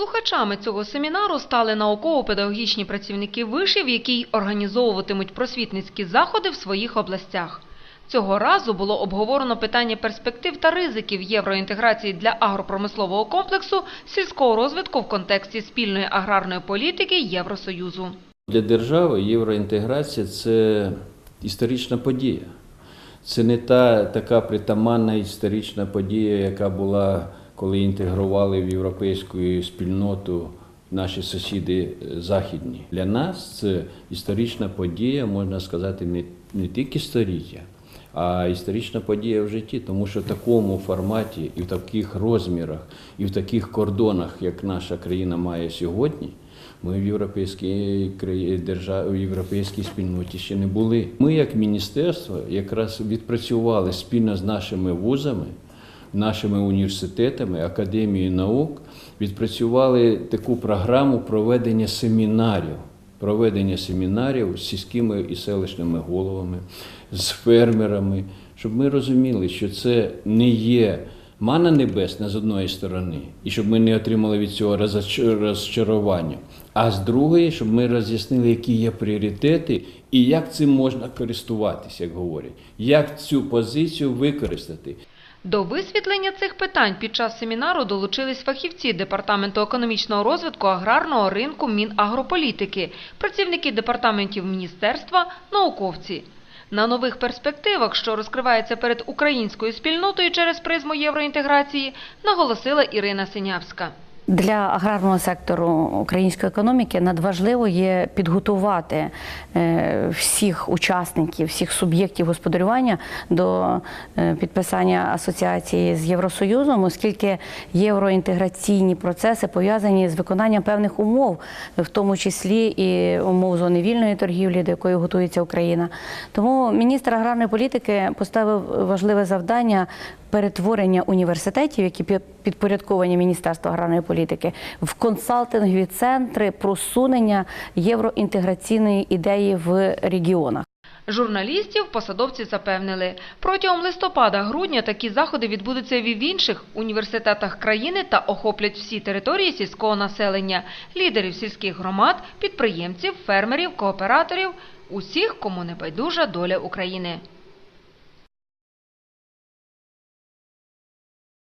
Слухачами цього семінару стали науково-педагогічні працівники вишів, які організовуватимуть просвітницькі заходи в своїх областях. Цього разу було обговорено питання перспектив та ризиків євроінтеграції для агропромислового комплексу сільського розвитку в контексті спільної аграрної політики Євросоюзу. Для держави євроінтеграція це історична подія. Це не та така притаманна історична подія, яка була, коли інтегрували в європейську спільноту наші сусіди е, західні. Для нас це історична подія, можна сказати, не, не тільки століття, а історична подія в житті, тому що в такому форматі і в таких розмірах, і в таких кордонах, як наша країна має сьогодні, ми в європейській державі, в європейській спільноті ще не були. Ми, як міністерство, якраз відпрацювали спільно з нашими вузами, нашими університетами, академією наук, відпрацювали таку програму проведення семінарів. Проведення семінарів з сільськими і селищними головами, з фермерами, щоб ми розуміли, що це не є мана небесна з одної сторони, і щоб ми не отримали від цього розчарування. А з другої, щоб ми роз'яснили, які є пріоритети і як цим можна користуватися, як говорять, як цю позицію використати. До висвітлення цих питань під час семінару долучились фахівці Департаменту економічного розвитку аграрного ринку Мінагрополітики, працівники департаментів міністерства, науковці. На нових перспективах, що розкривається перед українською спільнотою через призму євроінтеграції, наголосила Ірина Синявська. Для аграрного сектору української економіки надважливо є підготувати е, всіх учасників, всіх суб'єктів господарювання до е, підписання асоціації з Євросоюзом, оскільки євроінтеграційні процеси пов'язані з виконанням певних умов, в тому числі і умов зони вільної торгівлі, до якої готується Україна. Тому міністр аграрної політики поставив важливе завдання перетворення університетів, які під- підпорядковані Міністерству аграрної політики, в консалтингові центри просунення євроінтеграційної ідеї в регіонах. Журналістів посадовці запевнили, протягом листопада-грудня такі заходи відбудуться і в інших університетах країни та охоплять всі території сільського населення, лідерів сільських громад, підприємців, фермерів, кооператорів, усіх, кому не байдужа доля України.